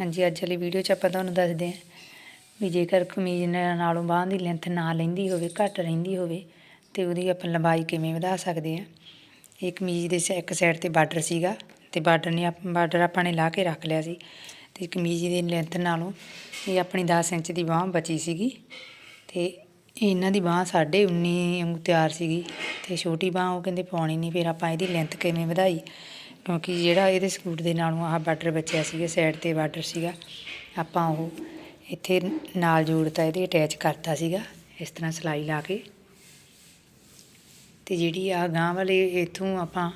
ਹਾਂਜੀ, ਅੱਜ ਵਾਲੀ ਵੀਡੀਓ 'ਚ ਆਪਾਂ ਤੁਹਾਨੂੰ ਦੱਸਦੇ ਹਾਂ ਵੀ ਜੇਕਰ ਕਮੀਜ਼ ਨਾਲੋਂ ਬਾਂਹ ਦੀ ਲੈਂਥ ਨਾ ਲੈਂਦੀ ਹੋਵੇ, ਘੱਟ ਰਹਿੰਦੀ ਹੋਵੇ, ਤੇ ਉਹਦੀ ਆਪਾਂ ਲੰਬਾਈ ਕਿਵੇਂ ਵਧਾ ਸਕਦੇ ਹਾਂ? ਇਹ ਕਮੀਜ਼ ਦੇ ਸ- ਇੱਕ ਸਾਈਡ ਤੇ ਬਾਰਡਰ ਸੀਗਾ, ਤੇ ਬਾਰਡਰ ਨੇ ਬਾਰਡਰ ਆਪਾਂ ਨੇ ਲਾ ਕੇ ਰੱਖ ਲਿਆ ਸੀ, ਤੇ ਕਮੀਜ਼ ਦੀ ਲੈਂਥ ਨਾਲੋਂ ਇਹ ਆਪਣੀ 10 ਇੰਚ ਦੀ ਬਾਂਹ ਬਚੀ ਸੀਗੀ, ਤੇ ਇਹਨਾਂ ਦੀ ਬਾਂਹ ਸਾਢੇ 19 ਤਿਆਰ ਸੀਗੀ, ਤੇ ਛੋਟੀ ਬਾਂਹ ਉਹ ਕਹਿੰਦੇ ਪਾਉਣੀ ਨਹੀਂ ਫਿਰ ਆਪਾਂ ਇਹਦੀ ਲੈਂਥ ਕਿਵੇਂ ਵਧਾਈ? ਕਿਉਂਕਿ ਜਿਹੜਾ ਇਹਦੇ ਸਕੂਟ ਦੇ ਨਾਲੋਂ ਆਹ ਬਾਰਡਰ ਬਚਿਆ ਸੀਗਾ ਸਾਈਡ ਤੇ ਬਾਰਡਰ ਸੀਗਾ, ਆਪਾਂ ਉਹ ਇੱਥੇ ਨਾਲ ਜੋੜਤਾ, ਇਹਦੇ ਅਟੈਚ ਕਰਤਾ ਸੀਗਾ, ਇਸ ਤਰ੍ਹਾਂ ਸਿਲਾਈ ਲਾ ਕੇ। ਤੇ ਜਿਹੜੀ ਆ ਗਾਂ ਵਾਲੇ ਇਥੋਂ ਆਪਾਂ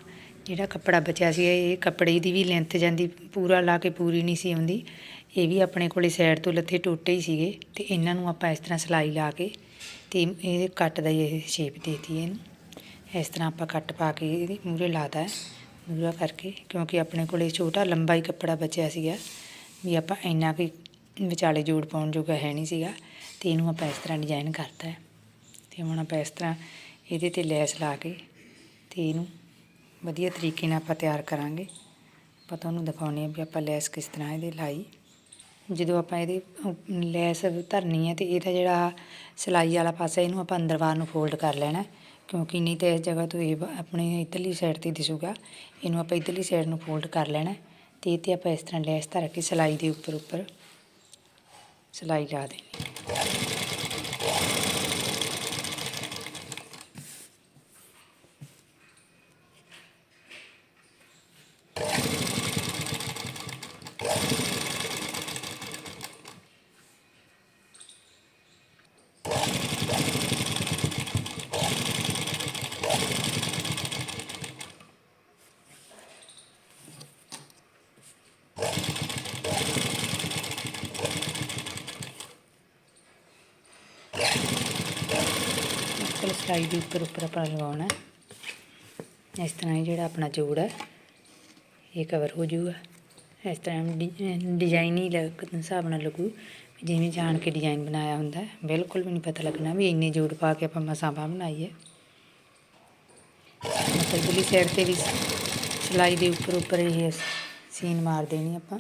ਜਿਹੜਾ ਕੱਪੜਾ ਬਚਿਆ ਸੀ, ਇਹ ਕੱਪੜੇ ਦੀ ਵੀ ਲੈਂਥ ਜਾਂਦੀ, ਪੂਰਾ ਲਾ ਕੇ ਪੂਰੀ ਨਹੀਂ ਸੀ ਆਉਂਦੀ, ਇਹ ਵੀ ਆਪਣੇ ਕੋਲੇ ਸਾਈਡ ਤੋਂ ਲੱਥੇ ਟੋਟੇ ਹੀ ਸੀਗੇ, ਤੇ ਇਹਨਾਂ ਨੂੰ ਆਪਾਂ ਇਸ ਤਰ੍ਹਾਂ ਸਿਲਾਈ ਲਾ ਕੇ ਤੇ ਇਹਦੇ ਕੱਟ ਦਾ ਇਹ ਸ਼ੇਪ ਦੇਤੀ ਇਹਨੂੰ। ਇਸ ਤਰ੍ਹਾਂ ਆਪਾਂ ਕੱਟ ਪਾ ਕੇ ਇਹਦੇ ਮੂਰੇ ਲਾਤਾ। ਮੂਰਾ ਕਰਕੇ, ਕਿਉਂਕਿ ਆਪਣੇ ਕੋਲੇ ਛੋਟਾ ਲੰਬਾ ਹੀ ਕੱਪੜਾ ਬਚਿਆ ਸੀਗਾ, ਵੀ ਆਪਾਂ ਇੰਨਾ ਵੀ ਵਿਚਾਲੇ ਜੋੜ ਪਾਉਣ ਜੋਗਾ ਹੈ ਨਹੀਂ ਸੀਗਾ, ਤੇ ਇਹਨੂੰ ਆਪਾਂ ਇਸ ਤਰ੍ਹਾਂ ਡਿਜ਼ਾਈਨ ਕਰਤਾ ਹੈ। ਤੇ ਹੁਣ ਆਪਾਂ ਇਸ ਤਰ੍ਹਾਂ ਇਹਦੇ ਤੇ ਲੈਸ ਲਾ ਕੇ ਤੇ ਇਹਨੂੰ ਵਧੀਆ ਤਰੀਕੇ ਨਾਲ ਆਪਾਂ ਤਿਆਰ ਕਰਾਂਗੇ। ਆਪਾਂ ਤੁਹਾਨੂੰ ਦਿਖਾਉਂਦੇ ਹਾਂ ਵੀ ਆਪਾਂ ਲੈਸ ਕਿਸ ਤਰ੍ਹਾਂ ਇਹਦੇ ਲਾਈ। ਜਦੋਂ ਆਪਾਂ ਇਹਦੇ ਲੈਸ ਧਰਨੀ ਹੈ ਤੇ ਇਹਦਾ ਜਿਹੜਾ ਸਿਲਾਈ ਵਾਲਾ ਪਾਸਾ, ਇਹਨੂੰ ਆਪਾਂ ਅੰਦਰ ਬਾਹਰ ਨੂੰ ਫੋਲਡ ਕਰ ਲੈਣਾ ਕਿਉਂਕਿ ਨਹੀਂ ਤਾਂ ਇਸ ਜਗ੍ਹਾ ਤੋਂ ਇਹ ਆਪਣੇ ਇੱਧਰਲੀ ਸਾਈਡ ਤੇ ਦਿਸੂਗਾ। ਇਹਨੂੰ ਆਪਾਂ ਇੱਧਰਲੀ ਸਾਈਡ ਨੂੰ ਫੋਲਡ ਕਰ ਲੈਣਾ। ਤੇ ਇਹ ਤੇ ਆਪਾਂ ਇਸ ਤਰ੍ਹਾਂ ਲੈਸ ਧਰ ਕੇ ਸਿਲਾਈ ਦੇ ਉੱਪਰ ਉੱਪਰ ਸਿਲਾਈ ਲਾ ਦੇਣੀ। ਬਿਲਕੁਲ ਸਿਲਾਈ ਦੇ ਉੱਪਰ ਉੱਪਰ ਆਪਾਂ ਲਗਾਉਣਾ ਇਸ ਤਰ੍ਹਾਂ ਹੀ ਜਿਹੜਾ ਆਪਣਾ ਜੋੜ ਹੈ, ਇਹ ਕਵਰ ਹੋ ਜਾਊਗਾ। ਇਸ ਤਰ੍ਹਾਂ ਡਿ- ਡਿਜ਼ਾਈਨ ਹੀ ਲੱਗ ਹਿਸਾਬ ਨਾਲ ਲੱਗੂ ਜਿਵੇਂ ਜਾਣ ਕੇ ਡਿਜ਼ਾਈਨ ਬਣਾਇਆ ਹੁੰਦਾ ਬਿਲਕੁਲ ਵੀ ਨਹੀਂ ਪਤਾ ਲੱਗਣਾ ਵੀ ਇੰਨੇ ਜੋੜ ਪਾ ਕੇ ਆਪਾਂ ਮਸਾਂ ਬਣਾਈਏ। ਮਤਲਬ ਇਧਰਲੀ ਸਾਈਡ ਤੇ ਵੀ ਸਿਲਾਈ ਦੇ ਉੱਪਰ ਉੱਪਰ ਇਹ ਸੀਨ ਮਾਰ ਦੇਣੀ ਆਪਾਂ।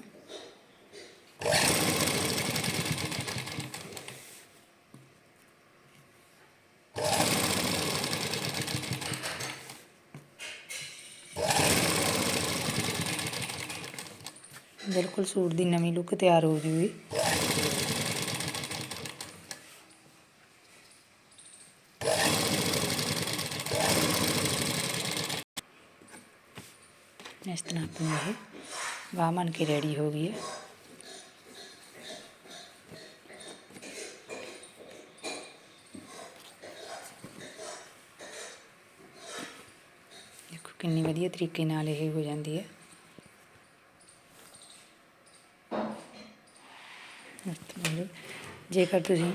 ਬਿਲਕੁਲ ਸੂਟ ਦੀ ਨਵੀਂ ਲੁੱਕ ਤਿਆਰ ਹੋ ਜੂਗੀ। ਇਸ ਤਰ੍ਹਾਂ ਆਪਣੀ ਇਹ ਬਾਂਹ ਬਣ ਕੇ ਰੈਡੀ ਹੋ ਗਈ ਹੈ। ਦੇਖੋ ਕਿੰਨੀ ਵਧੀਆ ਤਰੀਕੇ ਨਾਲ ਇਹ ਹੋ ਜਾਂਦੀ ਹੈ। ਜੇਕਰ ਤੁਸੀਂ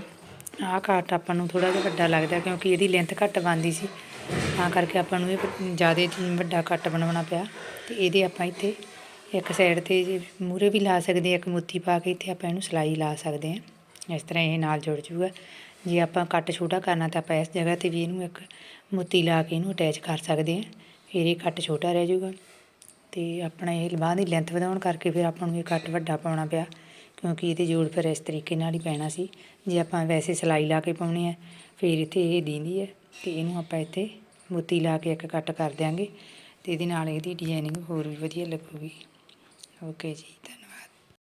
ਆਹ ਕਾਟ ਆਪਾਂ ਨੂੰ ਥੋੜਾ ਜਿਹਾ ਵੱਡਾ ਲੱਗਦਾ ਕਿਉਂਕਿ ਇਹਦੀ ਲੈਂਥ ਘੱਟ ਬਣਦੀ ਸੀ, ਤਾਂ ਕਰਕੇ ਆਪਾਂ ਨੂੰ ਇਹ ਜ਼ਿਆਦਾ ਵੱਡਾ ਕੱਟ ਬਣਾਉਣਾ ਪਿਆ। ਤੇ ਇਹਦੇ ਆਪਾਂ ਇੱਥੇ ਇੱਕ ਸਾਈਡ ਤੇ ਮੂਰੇ ਵੀ ਲਾ ਸਕਦੇ ਹਾਂ, ਇੱਕ ਮੋਤੀ ਪਾ ਕੇ ਇੱਥੇ ਆਪਾਂ ਇਹਨੂੰ ਸਿਲਾਈ ਲਾ ਸਕਦੇ ਹਾਂ। ਇਸ ਤਰ੍ਹਾਂ ਇਹ ਨਾਲ ਜੁੜ ਜੂਗਾ। ਜੇ ਆਪਾਂ ਕੱਟ ਛੋਟਾ ਕਰਨਾ ਤਾਂ ਆਪਾਂ ਇਸ ਜਗ੍ਹਾ ਤੇ ਵੀ ਇਹਨੂੰ ਇੱਕ ਮੋਤੀ ਲਾ ਕੇ ਇਹਨੂੰ ਅਟੈਚ ਕਰ ਸਕਦੇ ਹਾਂ। ਫਿਰ ਇਹ ਕੱਟ ਛੋਟਾ ਰਹਿ ਜਾਊਗਾ ਤੇ ਆਪਣਾ ਇਹ ਬਾਂਹ ਦੀ ਲੈਂਥ ਵਧਾਉਣ ਕਰਕੇ ਫਿਰ ਆਪਾਂ ਨੂੰ ਇਹ ਕੱਟ ਵੱਡਾ ਪਾਉਣਾ ਪਿਆ। ਕਿਉਂਕਿ ਇਹਦੇ ਜੋੜ ਫਿਰ ਇਸ ਤਰੀਕੇ ਨਾਲ ਹੀ ਪੈਣਾ ਸੀ। ਜੇ ਆਪਾਂ ਵੈਸੇ ਸਿਲਾਈ ਲਾ ਕੇ ਪਾਉਣੇ ਆ, ਫਿਰ ਇੱਥੇ ਇਹ ਦੀਂਦੀ ਹੈ ਤੇ ਇਹਨੂੰ ਆਪਾਂ ਇੱਥੇ ਮੋਤੀ ਲਾ ਕੇ ਇੱਕ ਕੱਟ ਕਰ ਦਿਆਂਗੇ ਤੇ ਇਹਦੇ ਨਾਲ ਇਹਦੀ ਡਿਜ਼ਾਈਨਿੰਗ ਹੋਰ ਵੀ ਵਧੀਆ ਲੱਗੂਗੀ। ਓਕੇ ਜੀ, ਧੰਨਵਾਦ।